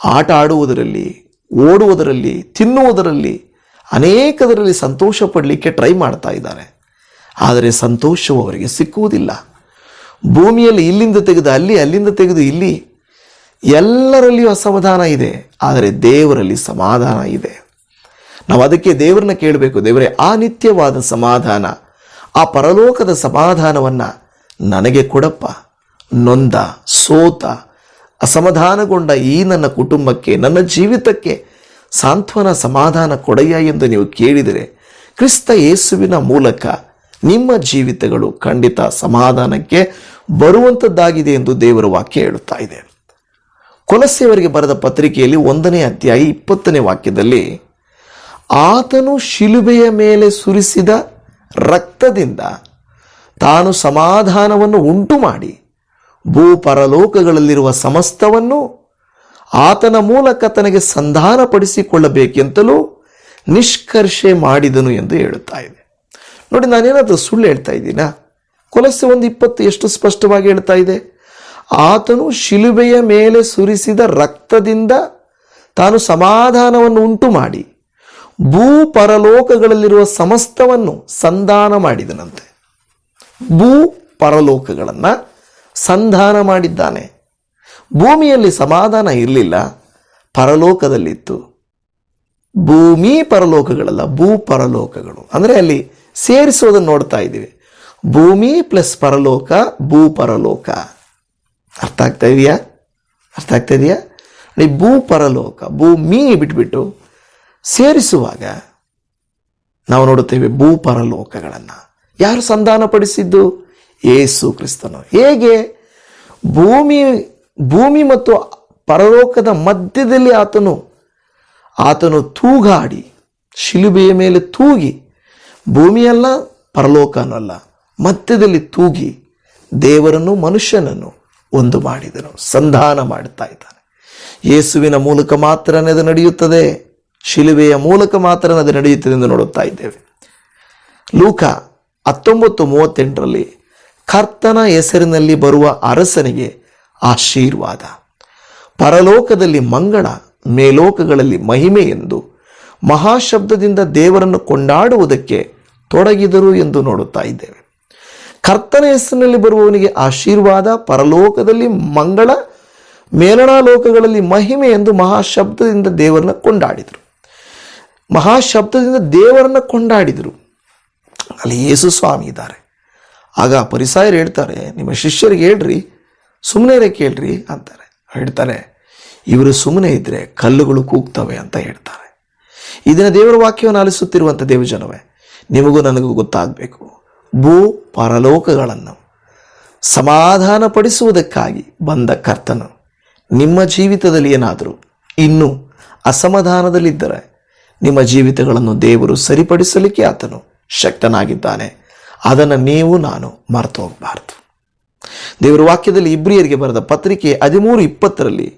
ಆಟ ಆಡುವುದರಲ್ಲಿ, ಓಡುವುದರಲ್ಲಿ, ತಿನ್ನುವುದರಲ್ಲಿ ಅನೇಕದರಲ್ಲಿ ಸಂತೋಷ ಪಡಲಿಕ್ಕೆ ಟ್ರೈ ಮಾಡ್ತಾ ಇದ್ದಾರೆ. ಆದರೆ ಸಂತೋಷವು ಅವರಿಗೆ ಸಿಕ್ಕುವುದಿಲ್ಲ. ಭೂಮಿಯಲ್ಲಿ ಇಲ್ಲಿಂದ ತೆಗೆದು ಅಲ್ಲಿ, ಅಲ್ಲಿಂದ ತೆಗೆದು ಇಲ್ಲಿ. ಎಲ್ಲರಲ್ಲಿಯೂ ಅಸಮಾಧಾನ ಇದೆ. ಆದರೆ ದೇವರಲ್ಲಿ ಸಮಾಧಾನ ಇದೆ. ನಾವು ಅದಕ್ಕೆ ದೇವರನ್ನ ಕೇಳಬೇಕು. ದೇವರೇ, ಆ ನಿತ್ಯವಾದ ಸಮಾಧಾನ, ಆ ಪರಲೋಕದ ಸಮಾಧಾನವನ್ನು ನನಗೆ ಕೊಡಪ್ಪ. ನೊಂದ, ಸೋತ, ಅಸಮಾಧಾನಗೊಂಡ ಈ ನನ್ನ ಕುಟುಂಬಕ್ಕೆ, ನನ್ನ ಜೀವಿತಕ್ಕೆ ಸಾಂತ್ವನ ಸಮಾಧಾನ ಕೊಡಯ್ಯ ಎಂದು ನೀವು ಕೇಳಿದರೆ ಕ್ರಿಸ್ತ ಯೇಸುವಿನ ಮೂಲಕ ನಿಮ್ಮ ಜೀವಿತಗಳು ಖಂಡಿತ ಸಮಾಧಾನಕ್ಕೆ ಬರುವಂಥದ್ದಾಗಿದೆ ಎಂದು ದೇವರ ವಾಕ್ಯ ಹೇಳುತ್ತಾ ಇದೆ. ಕೊಲಸೆಯವರಿಗೆ ಬರೆದ ಪತ್ರಿಕೆಯಲ್ಲಿ ಒಂದನೇ ಅಧ್ಯಾಯ ಇಪ್ಪತ್ತನೇ ವಾಕ್ಯದಲ್ಲಿ, ಆತನು ಶಿಲುಬೆಯ ಮೇಲೆ ಸುರಿಸಿದ ರಕ್ತದಿಂದ ತಾನು ಸಮಾಧಾನವನ್ನು ಉಂಟು ಮಾಡಿ ಭೂಪರಲೋಕಗಳಲ್ಲಿರುವ ಸಮಸ್ತವನ್ನು ಆತನ ಮೂಲಕ ತನಗೆ ಸಂಧಾನಪಡಿಸಿಕೊಳ್ಳಬೇಕೆಂತಲೂ ನಿಷ್ಕರ್ಷೆ ಮಾಡಿದನು ಎಂದು ಹೇಳುತ್ತಾ ಇದೆ. ನೋಡಿ, ನಾನೇನಾದರೂ ಸುಳ್ಳು ಹೇಳ್ತಾ ಇದ್ದೀನಾ? ಕೊಲಸೆ ಒಂದು ಇಪ್ಪತ್ತು ಎಷ್ಟು ಸ್ಪಷ್ಟವಾಗಿ ಹೇಳ್ತಾ ಇದೆ. ಆತನು ಶಿಲುಬೆಯ ಮೇಲೆ ಸುರಿಸಿದ ರಕ್ತದಿಂದ ತಾನು ಸಮಾಧಾನವನ್ನು ಉಂಟು ಮಾಡಿ ಭೂ ಪರಲೋಕಗಳಲ್ಲಿರುವ ಸಮಸ್ತವನ್ನು ಸಂಧಾನ ಮಾಡಿದನಂತೆ. ಭೂ ಪರಲೋಕಗಳನ್ನು ಸಂಧಾನ ಮಾಡಿದ್ದಾನೆ. ಭೂಮಿಯಲ್ಲಿ ಸಮಾಧಾನ ಇರಲಿಲ್ಲ, ಪರಲೋಕದಲ್ಲಿತ್ತು. ಭೂಮಿ ಪರಲೋಕಗಳಲ್ಲ, ಭೂ ಪರಲೋಕಗಳು. ಅಂದರೆ ಅಲ್ಲಿ ಸೇರಿಸೋದನ್ನು ನೋಡ್ತಾ ಇದ್ದೀವಿ. ಭೂಮಿ ಪ್ಲಸ್ ಪರಲೋಕ, ಭೂ ಪರಲೋಕ. ಅರ್ಥ ಆಗ್ತಾ ಇದೆಯಾ? ಅರ್ಥ ಆಗ್ತಾ ಇದೆಯಾ? ಭೂ ಪರಲೋಕ ಭೂಮಿ ಬಿಟ್ಬಿಟ್ಟು ಸೇರಿಸುವಾಗ ನಾವು ನೋಡುತ್ತೇವೆ ಭೂ ಪರಲೋಕಗಳನ್ನು. ಯಾರು ಸಂಧಾನಪಡಿಸಿದ್ದು? ಏಸು ಕ್ರಿಸ್ತನು. ಹೇಗೆ? ಭೂಮಿ ಭೂಮಿ ಮತ್ತು ಪರಲೋಕದ ಮಧ್ಯದಲ್ಲಿ ಆತನು ಆತನು ತೂಗಾಡಿ, ಶಿಲುಬೆಯ ಮೇಲೆ ತೂಗಿ, ಭೂಮಿಯಲ್ಲ, ಪರಲೋಕನಲ್ಲ, ಮಧ್ಯದಲ್ಲಿ ತೂಗಿ, ದೇವರನ್ನು, ಮನುಷ್ಯನನ್ನು ಒಂದು ಮಾಡಿದನು, ಸಂಧಾನ ಮಾಡುತ್ತಾ ಇದ್ದಾನೆ. ಯೇಸುವಿನ ಮೂಲಕ ಮಾತ್ರ ಅದು ನಡೆಯುತ್ತದೆ, ಶಿಲುಬೆಯ ಮೂಲಕ ಮಾತ್ರ ಅದು ನಡೆಯುತ್ತದೆ ಎಂದು ನೋಡುತ್ತಾ ಇದ್ದೇವೆ. ಲೂಕ ಹತ್ತೊಂಬತ್ತು ಮೂವತ್ತೆಂಟರಲ್ಲಿ ಕರ್ತನ ಹೆಸರಿನಲ್ಲಿ ಬರುವ ಅರಸನಿಗೆ ಆಶೀರ್ವಾದ. ಪರಲೋಕದಲ್ಲಿ ಮಂಗಳ, ಮೇಲೋಕಗಳಲ್ಲಿ ಮಹಿಮೆ ಎಂದು ಮಹಾಶಬ್ದದಿಂದ ದೇವರನ್ನು ಕೊಂಡಾಡುವುದಕ್ಕೆ ತೊಡಗಿದರು ಎಂದು ನೋಡುತ್ತಾ ಇದ್ದೇವೆ. ಕರ್ತನ ಹೆಸರಿನಲ್ಲಿ ಬರುವವನಿಗೆ ಆಶೀರ್ವಾದ, ಪರಲೋಕದಲ್ಲಿ ಮಂಗಳ, ಮೇಲಣಾಲೋಕಗಳಲ್ಲಿ ಮಹಿಮೆ ಎಂದು ಮಹಾಶಬ್ದದಿಂದ ದೇವರನ್ನ ಕೊಂಡಾಡಿದರು. ಮಹಾಶಬ್ದದಿಂದ ದೇವರನ್ನ ಕೊಂಡಾಡಿದರು. ಅಲ್ಲಿ ಯೇಸು ಸ್ವಾಮಿ ಇದ್ದಾರೆ. ಆಗ ಪರಿಸಾಯರು ಹೇಳ್ತಾರೆ, ನಿಮ್ಮ ಶಿಷ್ಯರಿಗೆ ಹೇಳ್ರಿ ಸುಮ್ಮನೆ ಕೇಳ್ರಿ ಅಂತಾರೆ. ಹೇಳ್ತಾರೆ, ಇವರು ಸುಮ್ಮನೆ ಇದ್ದರೆ ಕಲ್ಲುಗಳು ಕೂಗ್ತವೆ ಅಂತ ಹೇಳ್ತಾರೆ. ಇದನ್ನು ದೇವರ ವಾಕ್ಯವನ್ನು ಆಲಿಸುತ್ತಿರುವಂಥ ದೇವಜನವೇ, ನಿಮಗೂ ನನಗೂ ಗೊತ್ತಾಗಬೇಕು. ಭೂ ಪರಲೋಕಗಳನ್ನು ಸಮಾಧಾನಪಡಿಸುವುದಕ್ಕಾಗಿ ಬಂದ ಕರ್ತನು. ನಿಮ್ಮ ಜೀವಿತದಲ್ಲಿ ಏನಾದರೂ ಇನ್ನೂ ಅಸಮಾಧಾನದಲ್ಲಿದ್ದರೆ ನಿಮ್ಮ ಜೀವಿತಗಳನ್ನು ದೇವರು ಸರಿಪಡಿಸಲಿಕ್ಕೆ ಆತನು ಶಕ್ತನಾಗಿದ್ದಾನೆ. ಅದನ್ನು ನೀವು, ನಾನು ಮರೆತು ಹೋಗಬಾರ್ದು ದೇವರ ವಾಕ್ಯದಲ್ಲಿ ಇಬ್ರಿಯರಿಗೆ ಬರೆದ ಪತ್ರಿಕೆ ಹದಿಮೂರು ಇಪ್ಪತ್ತರಲ್ಲಿ,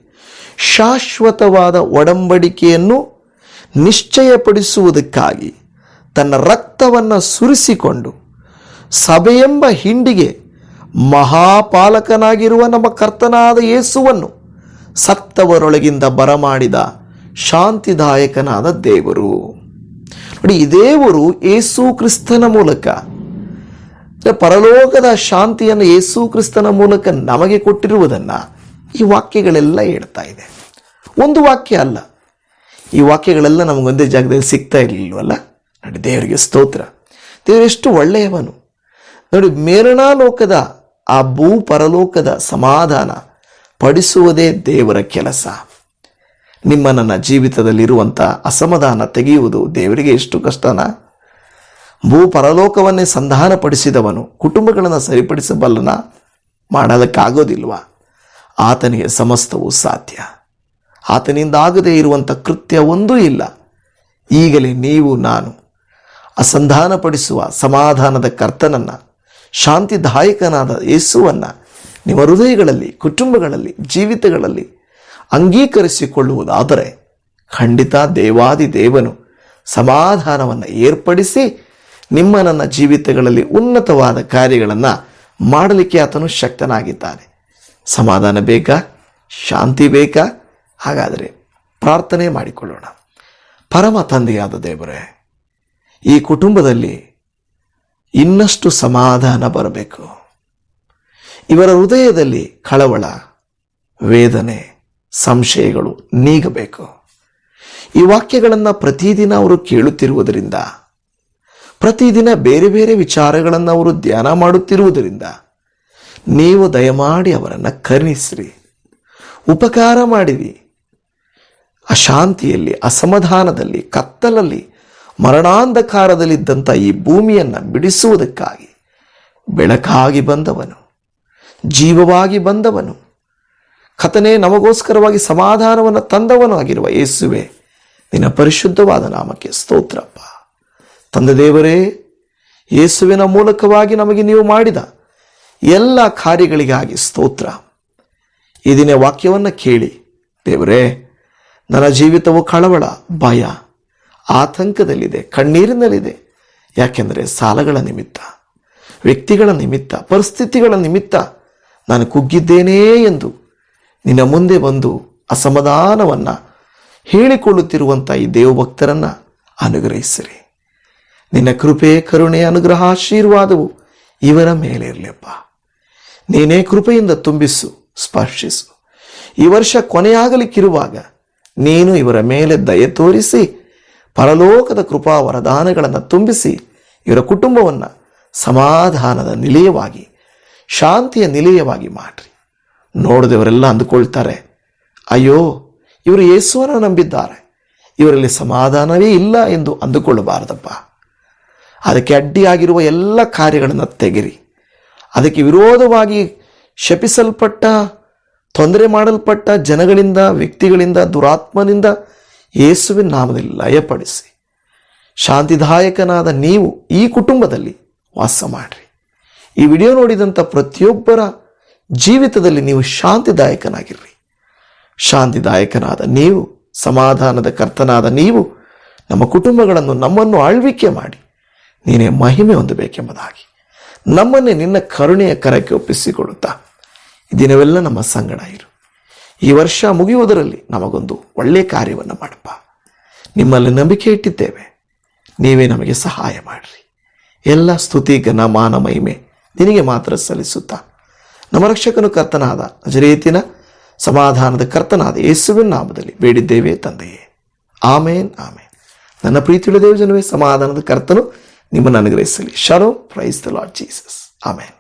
ಶಾಶ್ವತವಾದ ಒಡಂಬಡಿಕೆಯನ್ನು ನಿಶ್ಚಯಪಡಿಸುವುದಕ್ಕಾಗಿ ತನ್ನ ರಕ್ತವನ್ನು ಸುರಿಸಿಕೊಂಡು ಸಭೆಯೆಂಬ ಹಿಂಡಿಗೆ ಮಹಾಪಾಲಕನಾಗಿರುವ ನಮ್ಮ ಕರ್ತನಾದ ಯೇಸುವನ್ನು ಸತ್ತವರೊಳಗಿಂದ ಬರಮಾಡಿದ ಶಾಂತಿದಾಯಕನಾದ ದೇವರು. ನೋಡಿ, ಈ ದೇವರು ಯೇಸು ಕ್ರಿಸ್ತನ ಮೂಲಕ ಪರಲೋಕದ ಶಾಂತಿಯನ್ನು ಯೇಸು ಕ್ರಿಸ್ತನ ಮೂಲಕ ನಮಗೆ ಕೊಟ್ಟಿರುವುದನ್ನು ಈ ವಾಕ್ಯಗಳೆಲ್ಲ ಹೇಳ್ತಾ ಇದೆ. ಒಂದು ವಾಕ್ಯ ಅಲ್ಲ. ಈ ವಾಕ್ಯಗಳೆಲ್ಲ ನಮಗೊಂದೇ ಜಾಗದಲ್ಲಿ ಸಿಗ್ತಾ ಇರಲಿಲ್ವಲ್ಲ? ನೋಡಿ, ದೇವರಿಗೆ ಸ್ತೋತ್ರ. ದೇವರು ಎಷ್ಟು ಒಳ್ಳೆಯವನು. ನೋಡಿ ಮೇರಣಾಲೋಕದ ಆ ಭೂ ಪರಲೋಕದ ಸಮಾಧಾನ ಪಡಿಸುವುದೇ ದೇವರ ಕೆಲಸ. ನಿಮ್ಮ ನನ್ನ ಜೀವಿತದಲ್ಲಿರುವಂಥ ಅಸಮಾಧಾನ ತೆಗೆಯುವುದು ದೇವರಿಗೆ ಎಷ್ಟು ಕಷ್ಟನಾ? ಭೂ ಪರಲೋಕವನ್ನೇ ಸಂಧಾನಪಡಿಸಿದವನು, ಕುಟುಂಬಗಳನ್ನು ಸರಿಪಡಿಸಬಲ್ಲನ ಮಾಡಲಿಕ್ಕಾಗೋದಿಲ್ವ ಆತನಿಗೆ ಸಮಸ್ತವೂ ಸಾಧ್ಯ. ಆತನಿಂದ ಆಗದೇ ಇರುವಂಥ ಕೃತ್ಯ ಒಂದೂ ಇಲ್ಲ. ಈಗಲೇ ನೀವು, ನಾನು ಅಸಂಧಾನಪಡಿಸುವ ಸಮಾಧಾನದ ಕರ್ತನನ್ನು, ಶಾಂತಿದಾಯಕನಾದ ಯೇಸುವನ್ನು ನಿಮ್ಮ ಹೃದಯಗಳಲ್ಲಿ, ಕುಟುಂಬಗಳಲ್ಲಿ, ಜೀವಿತಗಳಲ್ಲಿ ಅಂಗೀಕರಿಸಿಕೊಳ್ಳುವುದಾದರೆ ಖಂಡಿತ ದೇವಾದಿ ದೇವನು ಸಮಾಧಾನವನ್ನು ಏರ್ಪಡಿಸಿ ನಿಮ್ಮ ನನ್ನ ಜೀವಿತಗಳಲ್ಲಿ ಉನ್ನತವಾದ ಕಾರ್ಯಗಳನ್ನು ಮಾಡಲಿಕ್ಕೆ ಆತನು ಶಕ್ತನಾಗಿದ್ದಾನೆ. ಸಮಾಧಾನ ಬೇಕಾ ಶಾಂತಿ ಬೇಕಾ ಹಾಗಾದರೆ ಪ್ರಾರ್ಥನೆ ಮಾಡಿಕೊಳ್ಳೋಣ. ಪರಮ ತಂದೆಯಾದ ದೇವರೇ, ಈ ಕುಟುಂಬದಲ್ಲಿ ಇನ್ನಷ್ಟು ಸಮಾಧಾನ ಬರಬೇಕು. ಇವರ ಹೃದಯದಲ್ಲಿ ಕಳವಳ, ವೇದನೆ, ಸಂಶಯಗಳು ನೀಗಬೇಕು. ಈ ವಾಕ್ಯಗಳನ್ನು ಪ್ರತಿದಿನ ಅವರು ಕೇಳುತ್ತಿರುವುದರಿಂದ ಪ್ರತಿದಿನ ಬೇರೆ ಬೇರೆ ವಿಚಾರಗಳನ್ನು ಅವರು ಧ್ಯಾನ ಮಾಡುತ್ತಿರುವುದರಿಂದ ನೀವು ದಯಮಾಡಿ ಅವರನ್ನು ಕರುಣಿಸ್ರಿ. ಉಪಕಾರ ಮಾಡಿರಿ. ಅಶಾಂತಿಯಲ್ಲಿ, ಅಸಮಾಧಾನದಲ್ಲಿ, ಕತ್ತಲಲ್ಲಿ ಮರಣಾಂಧಕಾರದಲ್ಲಿದ್ದಂಥ ಈ ಭೂಮಿಯನ್ನು ಬಿಡಿಸುವುದಕ್ಕಾಗಿ ಬೆಳಕಾಗಿ ಬಂದವನು, ಜೀವವಾಗಿ ಬಂದವನು ಕಥನೆ ನಮಗೋಸ್ಕರವಾಗಿ ಸಮಾಧಾನವನ್ನು ತಂದವನು ಆಗಿರುವ ಯೇಸುವೆ, ನಿನ್ನ ಪರಿಶುದ್ಧವಾದ ನಾಮಕ್ಕೆ ಸ್ತೋತ್ರಪ್ಪ. ತಂದೆ ದೇವರೇ, ಯೇಸುವಿನ ಮೂಲಕವಾಗಿ ನಮಗೆ ನೀವು ಮಾಡಿದ ಎಲ್ಲ ಕಾರ್ಯಗಳಿಗಾಗಿ ಸ್ತೋತ್ರ. ಈ ದಿನ ವಾಕ್ಯವನ್ನು ಕೇಳಿ, ದೇವರೇ, ನನ್ನ ಜೀವಿತವು ಕಳವಳ, ಭಯ, ಆತಂಕದಲ್ಲಿದೆ, ಕಣ್ಣೀರಿನಲ್ಲಿದೆ. ಯಾಕೆಂದರೆ ಸಾಲಗಳ ನಿಮಿತ್ತ, ವ್ಯಕ್ತಿಗಳ ನಿಮಿತ್ತ, ಪರಿಸ್ಥಿತಿಗಳ ನಿಮಿತ್ತ ನಾನು ಕುಗ್ಗಿದ್ದೇನೆ ಎಂದು ನಿನ್ನ ಮುಂದೆ ಬಂದು ಅಸಮಾಧಾನವನ್ನು ಹೇಳಿಕೊಳ್ಳುತ್ತಿರುವಂಥ ಈ ದೇವಭಕ್ತರನ್ನು ಅನುಗ್ರಹಿಸಿರಿ. ನಿನ್ನ ಕೃಪೆ, ಕರುಣೆ, ಅನುಗ್ರಹ, ಆಶೀರ್ವಾದವು ಇವರ ಮೇಲೆ ಇರಲಿಪ್ಪ ನೀನೇ ಕೃಪೆಯಿಂದ ತುಂಬಿಸು, ಸ್ಪರ್ಶಿಸು. ಈ ವರ್ಷ ಕೊನೆಯಾಗಲಿಕ್ಕಿರುವಾಗ ನೀನು ಇವರ ಮೇಲೆ ದಯೆ ತೋರಿಸಿ, ಪರಲೋಕದ ಕೃಪಾ ವರದಾನಗಳನ್ನು ತುಂಬಿಸಿ, ಇವರ ಕುಟುಂಬವನ್ನು ಸಮಾಧಾನದ ನಿಲಯವಾಗಿ, ಶಾಂತಿಯ ನಿಲಯವಾಗಿ ಮಾಡ್ರಿ. ನೋಡಿದವರೆಲ್ಲ ಅಂದುಕೊಳ್ತಾರೆ, ಅಯ್ಯೋ, ಇವರು ಯೇಸುವನ್ನು ನಂಬಿದ್ದಾರೆ. ಇವರಲ್ಲಿ ಸಮಾಧಾನವೇ ಇಲ್ಲ ಎಂದು ಅಂದುಕೊಳ್ಳಬಾರದಪ್ಪ. ಅದಕ್ಕೆ ಅಡ್ಡಿಯಾಗಿರುವ ಎಲ್ಲ ಕಾರ್ಯಗಳನ್ನು ತೆಗೆರಿ. ಅದಕ್ಕೆ ವಿರೋಧವಾಗಿ ಶಪಿಸಲ್ಪಟ್ಟ, ತೊಂದರೆ ಮಾಡಲ್ಪಟ್ಟ ಜನಗಳಿಂದ, ವ್ಯಕ್ತಿಗಳಿಂದ, ದುರಾತ್ಮನಿಂದ ಯೇಸುವಿನ ನಾಮದಲ್ಲಿ ಲಯಪಡಿಸಿ. ಶಾಂತಿದಾಯಕನಾದ ನೀವು ಈ ಕುಟುಂಬದಲ್ಲಿ ವಾಸ ಮಾಡಿರಿ. ಈ ವಿಡಿಯೋ ನೋಡಿದಂಥ ಪ್ರತಿಯೊಬ್ಬರ ಜೀವಿತದಲ್ಲಿ ನೀವು ಶಾಂತಿದಾಯಕನಾಗಿರ್ರಿ. ಶಾಂತಿದಾಯಕನಾದ ನೀವು, ಸಮಾಧಾನದ ಕರ್ತನಾದ ನೀವು, ನಮ್ಮ ಕುಟುಂಬಗಳನ್ನು ನಮ್ಮನ್ನು ಆಳ್ವಿಕೆ ಮಾಡಿ. ನೀನೇ ಮಹಿಮೆ ಹೊಂದಬೇಕೆಂಬುದಾಗಿ. ನಮ್ಮನ್ನೇ ನಿನ್ನ ಕರುಣೆಯ ಕರಕ್ಕೆ ಒಪ್ಪಿಸಿಕೊಡುತ್ತಾ ಈ ದಿನವೆಲ್ಲ ನಮ್ಮ ಸಂಗಡ ಇರು. ಈ ವರ್ಷ ಮುಗಿಯುವುದರಲ್ಲಿ ನಮಗೊಂದು ಒಳ್ಳೆಯ ಕಾರ್ಯವನ್ನು ಮಾಡಪ್ಪ. ನಿಮ್ಮಲ್ಲಿ ನಂಬಿಕೆ ಇಟ್ಟಿದ್ದೇವೆ. ನೀವೇ ನಮಗೆ ಸಹಾಯ ಮಾಡಿರಿ. ಎಲ್ಲ ಸ್ತುತಿ, ಘನ, ಮಾನ, ಮಹಿಮೆ ನಿನಗೆ ಮಾತ್ರ ಸಲ್ಲಿಸುತ್ತಾ. ನಮ್ಮ ರಕ್ಷಕನು ಕರ್ತನಾದ ನಜರೇತಿನ ಸಮಾಧಾನದ ಕರ್ತನಾದ ಯೇಸುವಿನ ನಾಮದಲ್ಲಿ ಬೇಡಿದ್ದೇವೆ ತಂದೆಯೇ. ಆಮೇನ್ ಆಮೇನ್. ನನ್ನ ಪ್ರೀತಿಯುಳ್ಳ ದೇವಜನವೇ, ಸಮಾಧಾನದ ಕರ್ತನು ನಿಮ್ಮನ್ನು ಅನುಗ್ರಹಿಸಲಿ ಶರೋ praise the Lord Jesus amen